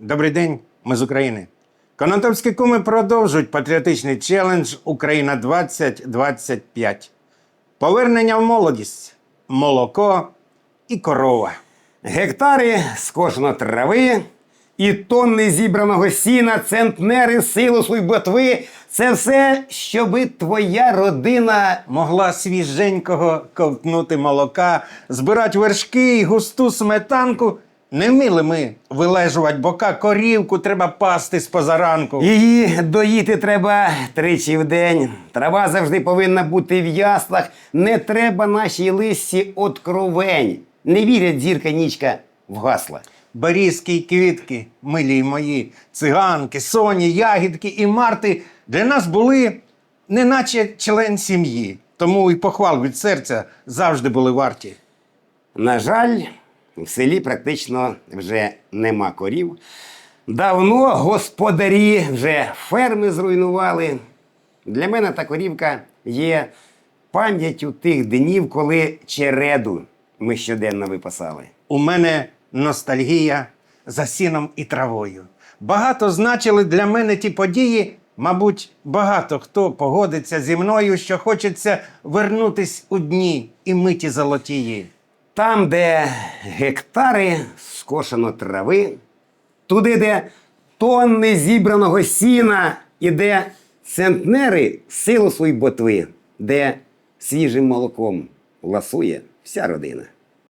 Добрий день, ми з України. Конотопські куми продовжують патріотичний челендж Україна 2025. Повернення в молодість, молоко і корова. Гектари скошено трави і тонни зібраного сіна, центнери силосу й ботви це все, щоби твоя родина Могла свіженького ковтнути молока, збирати вершки і густу сметанку. Не вміли ми вилежувати бока, корівку треба пасти з позаранку. Її доїти треба тричі в день. Трава завжди повинна бути в яслах. Не треба нашій листі откровень. Не вірять зірка нічка в гасла. Берізки й квітки, милі мої, циганки, соні, ягідки і марти для нас були неначе член сім'ї. Тому і похвал від серця завжди були варті. На жаль, в селі практично вже нема корів. Давно господарі вже ферми зруйнували. Для мене та корівка є пам'яттю тих днів, коли череду ми щоденно випасали. У мене ностальгія за сіном і травою. Багато значили для мене ті події. Мабуть, багато хто погодиться зі мною, що хочеться вернутись у дні і миті золотії. Там, де гектари скошено трави, туди, де тонни зібраного сіна, і де центнери силу свої ботви, де свіжим молоком ласує вся родина.